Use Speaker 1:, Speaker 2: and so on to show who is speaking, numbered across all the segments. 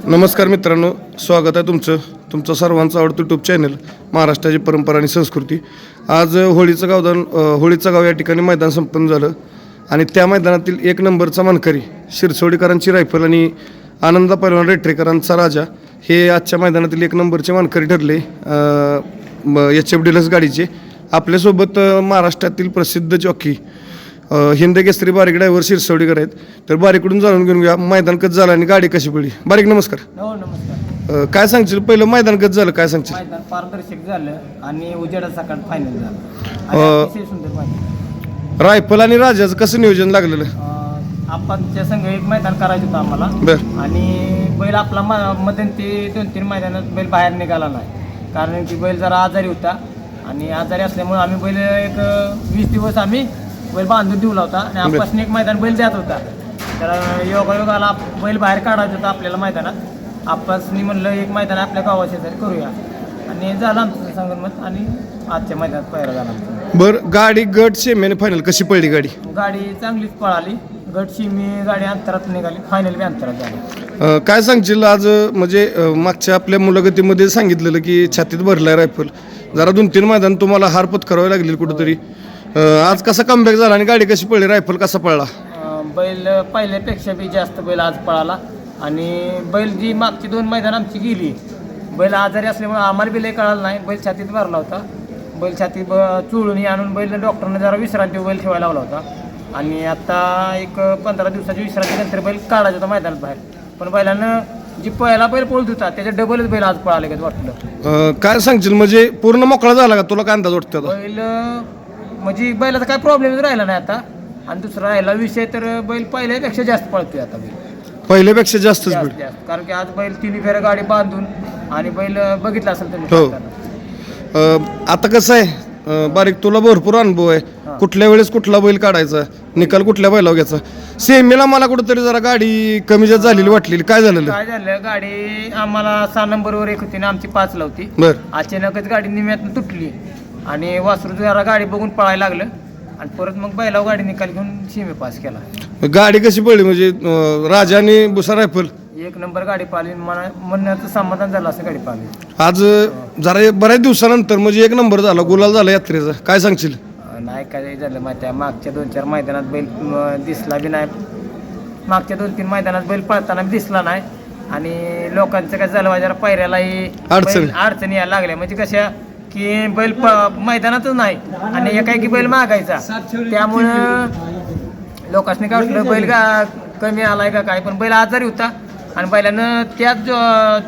Speaker 1: नमस्कार मित्रांनो स्वागत आहे तुमचं. तुमचं सर्वांचं आवडतं यूट्यूब चॅनल महाराष्ट्राची परंपरा आणि संस्कृती. आज होळीचं गावदान होळीचं गाव या ठिकाणी मैदान संपन्न झालं. आणि त्या मैदानातील एक नंबरचा मानकरी शिरसोडीकरांची रायफल आणि आनंदा पैलवान रेटरेकरांचा राजा हे आजच्या मैदानातील एक नंबरचे मानकरी ठरले. एच एफ डिलक्स गाडीचे. आपल्यासोबत महाराष्ट्रातील प्रसिद्ध जॉकी अ, हिंद केसरी बारीक ड्रायव्हर शिरसवडीकर आहेत. तर बारीकडून जाणून घेऊन घ्या मैदान कसं झालं आणि गाडी कशी पडली? बारीक नमस्कार.
Speaker 2: हो नमस्कार.
Speaker 1: अ, काय सांगशील? पहिलं मैदान कसं झालं? काय सांगशील?
Speaker 2: मैदान पारदर्शक झालं आणि उजेडा सकाळ फायनल झालं.
Speaker 1: अ,
Speaker 2: आणि अतिशय सुंदर मैदान.
Speaker 1: रायफल आणि राजाचं कसं नियोजन लागलेलं?
Speaker 2: अं, आपांच्या संघ एक मैदान करायचं होतं आम्हाला.
Speaker 1: बर.
Speaker 2: आणि बैल आपला म- मध्यंतरी दोन तीन मैदानात बैल बाहेर निघाला नाही. कारण की बैल जरा आजारी होता. आणि आजारी असल्यामुळे आम्ही बैल एक वीस दिवस आम्ही बैल बांधून ठेवला होता आणि आपासून एक मैदान बैल द्यात होता. तर योगायोगाला बैल बाहेर काढायचं होतं आपल्याला मैदानात. आपासनी म्हणलं एक मैदान आपल्या गावाशेजारी करूया. आणि झालं आमचं संगणमत आणि आजच्या मैदानात पहिला झाला आमचा.
Speaker 1: बर गाडी गट सेमी आणि फायनल कशी पडली गाडी?
Speaker 2: गाडी चांगलीच पळाली. गटशी मी गाडी अंतरात निघाली. फायनल बी अंतरात झाली.
Speaker 1: अ, काय सांगशील आज अ, म्हणजे अ, मागच्या आपल्या मुलाखतीमध्ये सांगितलेलं की छातीत भरलाय रायफल. जरा दोन तीन मैदान तुम्हाला हार पत्करावी लागली कुठंतरी. अ, आज कसा कमबॅक झाला आणि गाडी कशी पडली? रायफल कसा पडला?
Speaker 2: अं, बैल पहिल्यापेक्षा बी जास्त बैल आज पळाला. आणि बैल जी मागची दोन मैदान आमची गेली बैल आजारी असल्यामुळे आम्हाला बी लय कळालं नाही. बैल छातीत भरला होता. बैल छातीत ब- चुळून आणून बैल डॉक्टरने जरा विश्रांती बैल ठेवायला लावला होता. आणि आता एक पंधरा दिवसाची विश्रांतीनंतर बैल काढायचा होता मैदानात बाहेर. पण बैलानं जी पहिला बैल पळत होता त्याच्या डबलच बैल आज पळाले का वाटलं
Speaker 1: अ, काय सांगशील? म्हणजे पूर्ण मोकळा झाला का? तुला काय अंदाज वाटतो आता?
Speaker 2: बैल म्हणजे बैलाचा काय प्रॉब्लेमच राहिला नाही आता. आणि दुसरा राहिला विषय तर बैल पहिल्यापेक्षा जास्त पळतोय आता बैल.
Speaker 1: पहिल्यापेक्षा जास्तच
Speaker 2: जास्त जास्त. कारण की आज बैल तिन्ही फेऱ्या गाडी बांधून आणि बैल बघितला असेल तुम्ही
Speaker 1: हो.
Speaker 2: पळताना.
Speaker 1: आता कसं आहे अ, बारीक तुला भरपूर अनुभव आहे. कुठल्या वेळेस कुठला बैल काढायचा निकाल कुठल्या बैलावर घ्यायचा. सेमीला मला कुठंतरी जरा गाडी कमी जास्त झालेली वाटलेली. काय झालेलं?
Speaker 2: काय झालं? गाडी आम्हाला सहा नंबरवर एक होती ना आमची पाच लावती
Speaker 1: बर.
Speaker 2: अचानकच गाडी निम्यातून तुटली. आणि वासरू जरा गाडी बघून पळायला लागलं. आणि परत मग बैलावर गाडी निकाल घेऊन सीमे पास केला.
Speaker 1: गाडी कशी पडली? म्हणजे अ, राजा आणि बुसा रायफल?
Speaker 2: एक नंबर गाडी मना म्हणण्याचं समाधान झालं असं गाडी पाहिली
Speaker 1: आज जरा बऱ्याच दिवसानंतर म्हणजे एक नंबर झाला. गुलाल झाला यात्रेचा. काय सांगशील?
Speaker 2: नाही काय झालं माहिती आहे. मागच्या दोन चार मैदानात बैल दिसला बी नाही. मागच्या दोन तीन मैदानात बैल पळताना दिसला नाही. आणि लोकांचं काय झालं जरा पायऱ्यालाही
Speaker 1: अडचणी
Speaker 2: यायला लागल्या. म्हणजे कशा की बैल प- मैदानातच नाही. आणि एकाएकी बैल मागायचा. त्यामुळं लोकांनी काय वाटलं बैल का कमी आलाय का काय? पण बैल आजारी होता. आणि बैलानं त्याच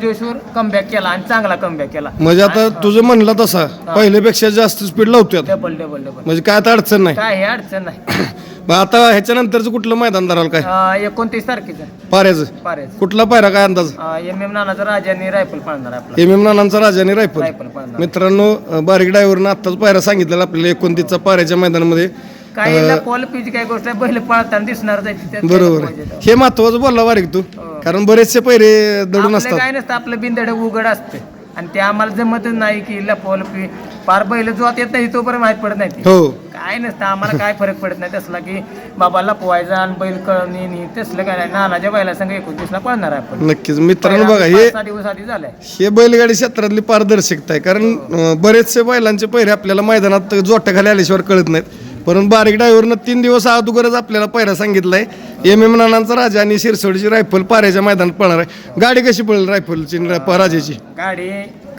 Speaker 2: जोशवर कमबॅक केला आणि चांगला कमबॅक केला.
Speaker 1: म्हणजे आता तुझं म्हणलं तसा पहिल्यापेक्षा जास्त स्पीड लावतोय आता.
Speaker 2: डबल डबल डबल
Speaker 1: म्हणजे काय आता अडचण नाही.
Speaker 2: काय हे अडचण नाही.
Speaker 1: मग आता ह्याच्यानंतरचं कुठलं मैदान धराल काय?
Speaker 2: अं, एकोणतीस तारखेचं.
Speaker 1: पाऱ्याचं.
Speaker 2: पारेच
Speaker 1: कुठला पायरा काय अंदाज?
Speaker 2: एम एम नानाचा राजाने रायफल पाळणार आहे आपला.
Speaker 1: एम एम नानांचा राजा आणि रायफल
Speaker 2: रायफल पाळणार.
Speaker 1: मित्रांनो अ, बारीक ड्रायव्हरनं आत्ताच पायरा सांगितलेला आपल्याला एकोणतीसचा पाऱ्याच्या मैदानामध्ये.
Speaker 2: काही पीची काय गोष्ट आहे बैल पाळताना दिसणार
Speaker 1: बरोबर. हे महत्वाचं बोलला बारीक तू.
Speaker 2: हो.
Speaker 1: कारण बरेचसे पैरे दडून
Speaker 2: आपलं
Speaker 1: असतात.
Speaker 2: काय नसतं आपलं बिंदड उघड असते. आणि ते आम्हाला जमतच नाही की लपवल पी पार बैल जो येत नाही तोपर्यंत माहीत पडत नाही ते.
Speaker 1: हो.
Speaker 2: काय नसतं आम्हाला काय फरक पडत नाही. तसला की बाबा लपवायचा आणि बैल कळणी नाही तसलं काय नाही. नानाच्या बैला संग एकोणतीसला पळणार आहे आपण.
Speaker 1: नक्कीच. मित्रांनो बघा हे
Speaker 2: दिवस आधी झालंय.
Speaker 1: हे बैलगाडी क्षेत्रातली पारदर्शकता आहे. कारण अं, बरेचसे बैलांचे पैरे आपल्याला मैदानात जोट्याखाली आल्याशिवाय कळत नाहीत. परंतु बारीक ड्रायव्हरनं तीन दिवस अगोदरच आपल्याला पैरा सांगितलाय एम एम नानांचा राजा आणि शिरसोडीची रायफल पाऱ्याच्या मैदानात पळणार आहे. गाडी कशी पळेल रायफलची रा- राजाची?
Speaker 2: गाडी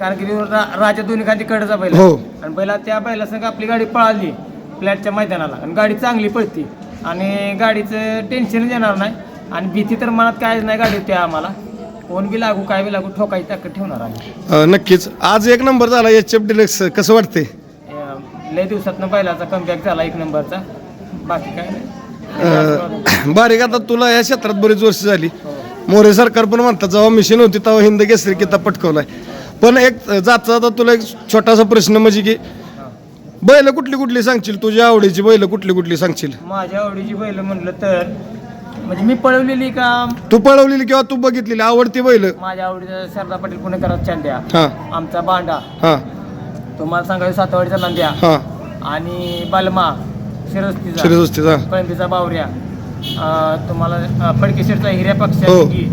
Speaker 2: कारण की रा- राजा दोन्ही खाली कडचा बैल
Speaker 1: हो.
Speaker 2: आणि बैला त्या बैला संग आपली गाडी पळाली फ्लॅटच्या मैदानाला. आणि गाडी चांगली पळती. आणि गाडीचं टेन्शन येणार नाही. आणि भीती तर मनात कायच नाही गाडी त्या आम्हाला. कोण बी लागू काय बी लागू ठोकायची ताकद ठेवणार आम्ही.
Speaker 1: अं, नक्कीच. आज एक नंबर झाला एच एफ डिलक्स. कसं वाटते
Speaker 2: लय दिवसातनं बैलाचा कमबॅक झाला एक नंबरचा. बाकी काय नाही.
Speaker 1: बारीक आता तुला या क्षेत्रात बरीच वर्ष झाली. मोरे सरकार पण म्हणतात जेव्हा मिशन होती तेव्हा हिंद केसरी किताब पटकवलाय. पण एक जाता जाता तुला एक छोटासा प्रश्न म्हणजे की बैल कुठली कुठली सांगशील? तुझ्या आवडीची बैल कुठली कुठली सांगशील?
Speaker 2: माझ्या आवडीची बैल म्हणलं तर म्हणजे मी पळवलेली का?
Speaker 1: तू पळवलेली किंवा तू बघितलेली? आवडती बैल?
Speaker 2: माझ्या आवडीचं सरदार पाटील पुणेकरात चांद्या.
Speaker 1: हा.
Speaker 2: आमचा बांडा.
Speaker 1: हा.
Speaker 2: तुम्हाला सांगायचं सातवाडीचा नांद्या.
Speaker 1: हा.
Speaker 2: आणि बलमा शिरस्तीचा. कळंबीचा बावऱ्या. अं, तुम्हाला फडकेश्वरचा हिऱ्या
Speaker 1: हो.
Speaker 2: पक्षाची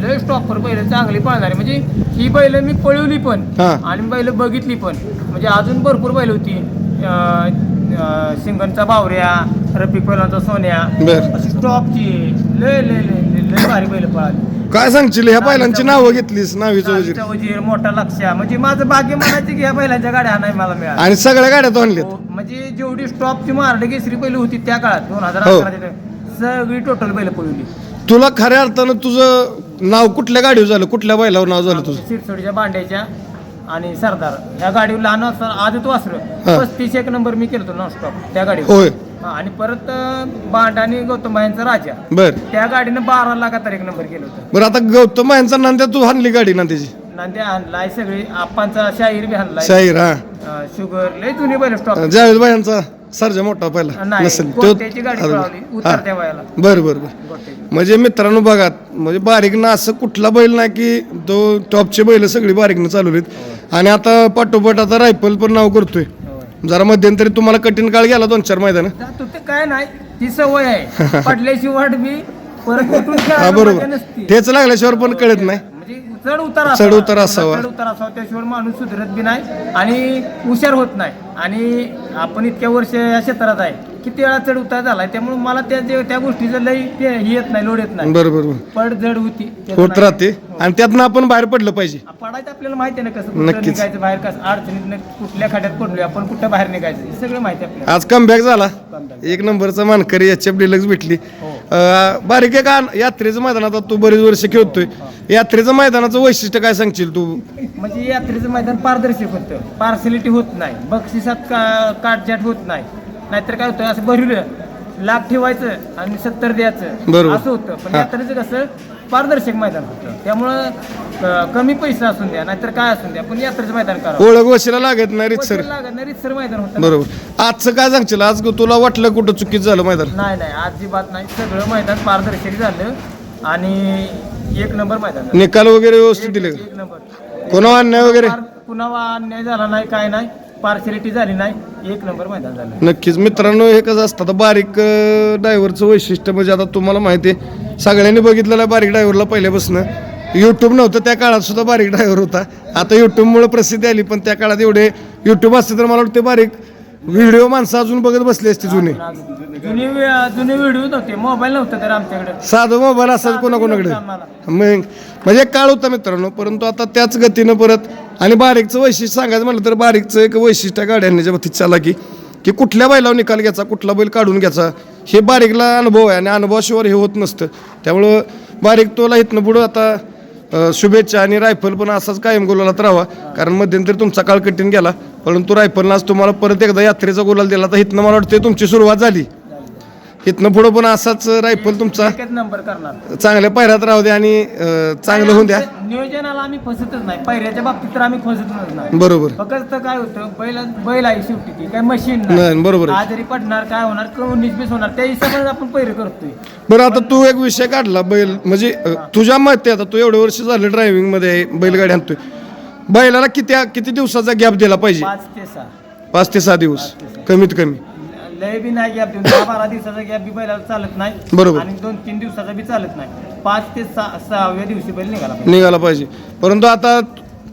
Speaker 2: लय स्टॉपर बैल चांगली पळणारी म्हणजे ही बैल मी पळवली पण
Speaker 1: हा.
Speaker 2: आणि बैल बघितली पण. म्हणजे अजून भरपूर बैल होती. अं, अं, सिंगनचा बावऱ्या रफिक पैलांचा सोन्या.
Speaker 1: बर.
Speaker 2: अशी स्टॉपची लय लय लय लय- लय भारी बैल पळाली.
Speaker 1: काय सांगशील? ह्या बैलांची नावं घेतलीस नावीचं वजीर.
Speaker 2: मोठा लक्ष्या. म्हणजे माझं भाग्य म्हणायचं की ह्या बैलांच्या गाड्या नाही मला मिळाल्या.
Speaker 1: आणि सगळ्या गाड्या तो आणल्यात.
Speaker 2: हो, म्हणजे जेवढी स्टॉपची मारड केसरी बैल होती त्या काळात दोन हजार
Speaker 1: हो.
Speaker 2: अकराच्या सगळी टोटल बैल पळवली.
Speaker 1: तुला खऱ्या अर्थानं तुझं नाव कुठल्या गाडीवर झालं? कुठल्या बैलावर नाव झालं तुझं?
Speaker 2: शिरसोडीच्या बांड्याच्या आणि सरदार. ह्या गाडीवर लहान असताना आजच
Speaker 1: हा.
Speaker 2: वासरं पस्तीस एक नंबर मी केलं नॉन स्टॉप त्या गाडीवर.
Speaker 1: होय.
Speaker 2: आणि परत बांड आणि गौतम राजा.
Speaker 1: बर.
Speaker 2: त्या गाडीनं बारा लाखात एक नंबर केलं होतं.
Speaker 1: बरं आता गौतम यांचा नांद्या तू हाणली गाडी ना त्याची
Speaker 2: नांद्या आणलाय सगळी. आप्पांचा शाहीर बी आणलाय
Speaker 1: शाहीर हा.
Speaker 2: शुगर लय जुनी बैल स्टॉप
Speaker 1: जावेद भाईंचा सर्जा मोठा पहिला. नसेल बर बर बर. म्हणजे मित्रांनो बघा म्हणजे बारीकनं असं कुठला बैल नाही की तो टॉपचे बैल सगळी बारीकनं चालवलीत. आणि आता पाठोपाठ आता रायफल पण नाव करतोय. जरा मध्यंतरी तुम्हाला कठीण काळ गेला दोन चार मैदान.
Speaker 2: जातो ते काय नाही ती सवय आहे. पडल्याशिवाय मी परत उठून
Speaker 1: हा
Speaker 2: खेळायला मजा
Speaker 1: बरोबर
Speaker 2: नसती.
Speaker 1: ठेच लागल्याशिवार पण कळत नाही.
Speaker 2: म्हणजे चढ उतार
Speaker 1: चढ उतार असावा.
Speaker 2: चढ उतार असावा त्याशिवाय माणूस सुधरत बी नाही आणि हुशार होत नाही. आणि आपण इतक्या वर्ष या क्षेत्रात आहे. किती वेळा चढ उतार झालाय त्यामुळे मला त्या जे- त्या गोष्टीचं लई ते हे येत नाही लोड येत नाही.
Speaker 1: बरोबर बरोबर
Speaker 2: पड जड होती. त्याचं
Speaker 1: होत
Speaker 2: नाही.
Speaker 1: राहते. आणि त्यातनं आपण बाहेर पडलं पाहिजे.
Speaker 2: पडायचं आपल्याला माहिती आहे ना कसं कुठं
Speaker 1: नक्कीच.
Speaker 2: निघायचं बाहेर कसं अडचणीत कुठल्या खाड्यात पडलोय आपण कुठं बाहेर निघायचं हे सगळं माहिती आहे आपल्याला.
Speaker 1: आज कमबॅक झाला.
Speaker 2: Comeback.
Speaker 1: एक नंबरचा मानकरी एच एफ डिलक्स भेटली.
Speaker 2: हो.
Speaker 1: अं, बारीक एक आन- यात्रेचं मैदान आता तू बरेच वर्ष खेळतोय. यात्रेचं मैदानाचं वैशिष्ट्य काय सांगशील तू?
Speaker 2: म्हणजे यात्रेचं मैदान पारदर्शक होतं. पार्सलिटी होत नाही. बक्षिसात का काटछाट होत नाही. नाहीतर काय होतं असं भरलं लाख ठेवायचं आणि सत्तर द्यायचं.
Speaker 1: बरोबर.
Speaker 2: असं होतं. पण
Speaker 1: हा.
Speaker 2: यात्रेचं कसं पारदर्शक मैदान होतं. त्यामुळं कमी पैसा असून द्या नाहीतर काय असून द्या पण यात्रेचं मैदान करावं
Speaker 1: ओळख वशीला लागत नाही रितसर
Speaker 2: पैसे लागत नाही रीतसर मैदान होतं.
Speaker 1: बरोबर. आजचं काय सांगशील? आज तुला वाटलं कुठं चुकीचं झालं मैदान?
Speaker 2: नाही नाही अजिबात नाही. सगळं मैदान पारदर्शक झालं आणि एक नंबर मैदान झालं.
Speaker 1: निकाल वगैरे व्यवस्थित दिले. का?
Speaker 2: एक नंबर.
Speaker 1: कोणावर अन्याय वगैरे?
Speaker 2: पार- कुणावा अन्याय झाला नाही काय नाही. पार्शलिटी झाली नाही एक नंबर मैदान झालं.
Speaker 1: नक्कीच. मित्रांनो हे कसं असतं. आता बारीक ड्रायव्हरचं वैशिष्ट्य म्हणजे आता तुम्हाला माहिती आहे सगळ्यांनी बघितलेलं आहे बारीक ड्रायव्हरला पहिल्यापासून. यूट्यूब नव्हतं त्या काळात सुद्धा बारीक ड्रायव्हर होता. आता यूट्यूबमुळे प्रसिद्धी आली पण त्या काळात एवढे यूट्यूब असते तर मला वाटते बारीक व्हिडिओ माणसं अजून बघत बसली असते जुने.
Speaker 2: जुने जुने व्हिडिओ नव्हते मोबाईल नव्हतं तर आमच्याकडे.
Speaker 1: साधं मोबाईल असायचं कोणाकोणाकडे. मग म्हणजे एक काळ होता मित्रांनो परंतु आता त्याच गतीनं परत आणि बारीकचं वैशिष्ट्य सांगायचं म्हटलं तर बारीकचं एक वैशिष्ट्य गाड्यांच्या बाबतीत चाला की की कुठल्या बैलावर निकाल घ्यायचा कुठला बैल काढून घ्यायचा हे बारीकला अनुभव आहे आणि अनुभवाशिवाय हे होत नसतं. त्यामुळं बारीक तोला इथनं पुढं आता शुभेच्छा आणि रायफल पण असाच कायम गोलालात राहावा. कारण मध्यंतरी तुमचा काळ कठीण गेला परंतु रायफलनं आज तुम्हाला परत एकदा यात्रेचा गोलाल दिला तर इथनं मला वाटते तुमची सुरुवात झाली. इथनं पुढं पण असाच रायफल तुमचा.
Speaker 2: एकच नंबर करणार.
Speaker 1: चांगल्या पायऱ्यात राहू द्या आणि अं, चांगलं होऊन द्या.
Speaker 2: नियोजनाला आम्ही फसतच नाही. पैऱ्याच्या बाबतीत तर आम्ही फसतच नाही.
Speaker 1: बरोबर.
Speaker 2: फक्त काय होतं बैल बैल आहे शेवटी ती. काय मशीन
Speaker 1: नाही, बरोबर आहे.
Speaker 2: आजारी पडणार काय होणार उन्नीस बीस होणार. त्या हिशोबाने आपण पैरे करतोय.
Speaker 1: बरं आता तू एक विषय काढला बैल. म्हणजे अं, तुझ्या मते आता तू एवढे वर्ष झाले ड्रायव्हिंगमध्ये बैलगाडी आणतोय. बैलाला किती किती दिवसाचा गॅप दिला पाहिजे?
Speaker 2: पाच ते सहा.
Speaker 1: पाच ते सहा दिवस. कमीत कमी.
Speaker 2: लय बी नाही गॅप देऊन. दहा बारा दिवसाचा गॅप बी बैलाला चालत नाही.
Speaker 1: बरोबर.
Speaker 2: आणि दोन तीन दिवसाचा बी चालत नाही. पाच ते सहा सहाव्या दिवशी बैल निघाला पाहिजे.
Speaker 1: निघाला पाहिजे. परंतु आता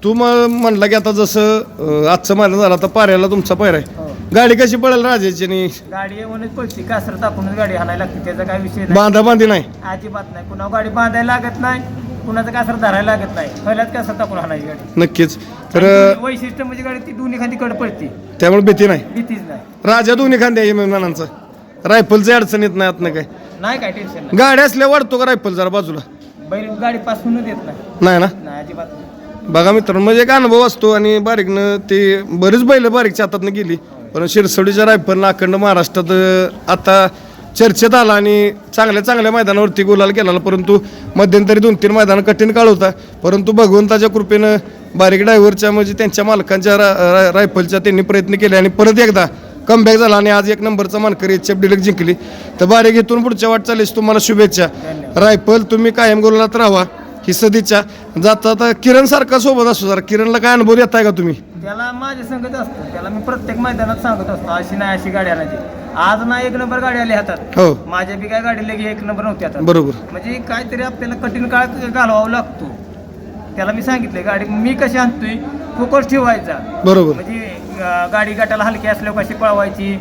Speaker 1: तू म- म्हणला की आता जसं अं, आजचं मैदान झालं आता पाऱ्याला तुमचा पायरा आहे.
Speaker 2: हो.
Speaker 1: गाडी कशी पडेल राजाची आणि
Speaker 2: गाडी येऊनच पडते कासर टाकूनच गाडी हाणायला लागते. त्याचा काय विषय नाही.
Speaker 1: बांधा बांधी नाही.
Speaker 2: अजिबात नाही. कुणा गाडी बांधायला लागत नाही. कुणाचं कासर धरायला लागत नाही. पहिल्याच कासर टाकून हाणायची गाडी?
Speaker 1: नक्कीच. तर
Speaker 2: आणि वैशिष्ट्य म्हणजे गाडी ती दोन्ही खांदी कड पडते.
Speaker 1: त्यामुळे भीती नाही.
Speaker 2: भीतीच नाही.
Speaker 1: राजा दोन्ही खांद्या इमानांचा रायफलची अडचण येत नाही आतनं काय.
Speaker 2: नाही काय टेन्शन नाही.
Speaker 1: गाड्या असल्या वाढतो का रायफल जरा बाजूला?
Speaker 2: बैल गाडी पासूनच येत नाही.
Speaker 1: नाही ना?
Speaker 2: नाही अजिबात नाही.
Speaker 1: बघा मित्रांनो म्हणजे एक अनुभव असतो आणि बारीकनं ते बरेच बैल बारीकच्या हातातनं गेली. पण शिरसोडीच्या रायफलनं अखंड महाराष्ट्रात अं, आता चर्चेत आला आणि चांगल्या चांगल्या मैदानावरती गुलाल केला परंतु मध्यंतरी दोन तीन मैदान कठीण काळ होता. परंतु भगवंताच्या कृपेनं बारीक ड्रायव्हरच्या म्हणजे त्यांच्या मालकांच्या रा- रा- रायफलच्या त्यांनी प्रयत्न केले आणि परत एकदा कमबॅक झाला आणि आज एक नंबरचा मानकरी एच एफ डिलक जिंकली. तर बारीक इथून पुढच्या वाटचालीस तुम्हाला शुभेच्छा. रायफल तुम्ही कायम गोलात राहा ही सदिच्छा. जाता आता किरण सारखा सोबत असतो जरा. किरणला काय अनुभव देताय का तुम्ही?
Speaker 2: त्याला माझ्या संगत असतो. त्याला मी प्रत्येक मैदानात सांगत असतो अशी नाही अशी गाडी आणायची. आज ना एक नंबर गाडी आली हातात.
Speaker 1: हो.
Speaker 2: माझ्या बी काय गाडी लगे एक नंबर नव्हती हातात.
Speaker 1: बरोबर.
Speaker 2: म्हणजे काहीतरी आपल्याला कठीण काळ घालवावा लागतो. त्याला मी सांगितले गाडी मी कशी आणतोय फोकस ठेवायचा.
Speaker 1: बरोबर.
Speaker 2: म्हणजे अं, गाडी गटाला हलकी असल्यावर कशी पळवायची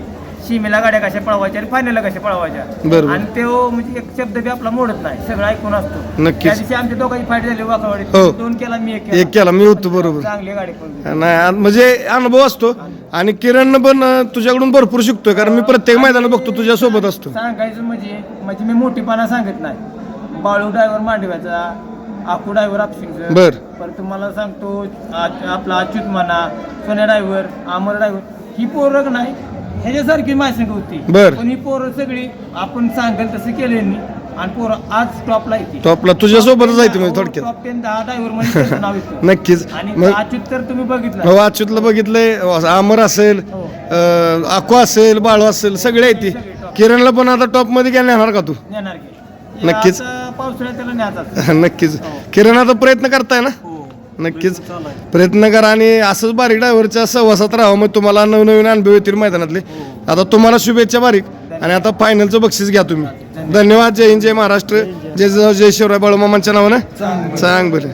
Speaker 2: सीमेला गाड्या कशा पळवायच्या आणि फायनलला कशा पळवायच्या.
Speaker 1: बरोबर.
Speaker 2: आणि तो म्हणजे एक शब्द बी आपला मोडत नाही सगळं ऐकून असतो.
Speaker 1: नक्कीच.
Speaker 2: त्या दिवशी आमच्या दोघांची फाईट झाली वाकवाडीत.
Speaker 1: हो.
Speaker 2: दोन केला मी एक
Speaker 1: एक केला. मी होतो बरोबर.
Speaker 2: चांगली गाडी पळवली.
Speaker 1: नाही आ- म्हणजे अनुभव असतो. आणि किरण पण तुझ्याकडून भरपूर शिकतोय कारण मी प्रत्येक मैदानात बघतो तुझ्या सोबत असतो.
Speaker 2: सांगायचं म्हणजे म्हणजे मी मोठीपणा सांगत नाही. बाळू ड्रायव्हर मांडव्याचा आकू ड्रायव्हर आपशिंगचं
Speaker 1: बर.
Speaker 2: परत तुम्हाला सांगतो आपला अच्युत म्हणा सोन्या ड्रायव्हर अमर ड्रायव्हर ही पोरं नाही ह्याच्यासारखी माझी संग होती.
Speaker 1: बर.
Speaker 2: पण ही पोरं सगळी आपण सांगेल तसं केलं आणि पोरं आज टॉपला येते
Speaker 1: तो आपला तुझ्या सोबतच जायचं म्हणजे थोडक्यात.
Speaker 2: टॉप टेन दहा ड्रायव्हरमध्ये त्याचं नाव येतं.
Speaker 1: नक्कीच.
Speaker 2: आणि
Speaker 1: मग
Speaker 2: अच्युत तर तुम्ही बघितलं.
Speaker 1: हो अच्युतला बघितलंय. अमर असेल
Speaker 2: हो.
Speaker 1: असेल बाळू असेल सगळे आहेत ती. किरणला पण आता टॉपमध्ये घ्यायला येणार का तू?
Speaker 2: नेणार की.
Speaker 1: नक्कीच.
Speaker 2: आता पावसाळ्यात त्याला न्यायचा
Speaker 1: नक्कीच.
Speaker 2: हो.
Speaker 1: किरण आता प्रयत्न करताय ना?
Speaker 2: हो.
Speaker 1: नक्कीच.
Speaker 2: चालू आहे.
Speaker 1: प्रयत्न करा आणि असंच बारीक ड्रायव्हरच्या सहवासात राहावं मग तुम्हाला नवनवीन अनुभव येतील मैदानातले. आता तुम्हाला शुभेच्छा बारीक. आणि आता फायनलचं बक्षीस घ्या तुम्ही. धन्यवाद जय हिंद जय महाराष्ट्र जय जय शिवराय बाळूमामांच्या नावानं. सांग बरं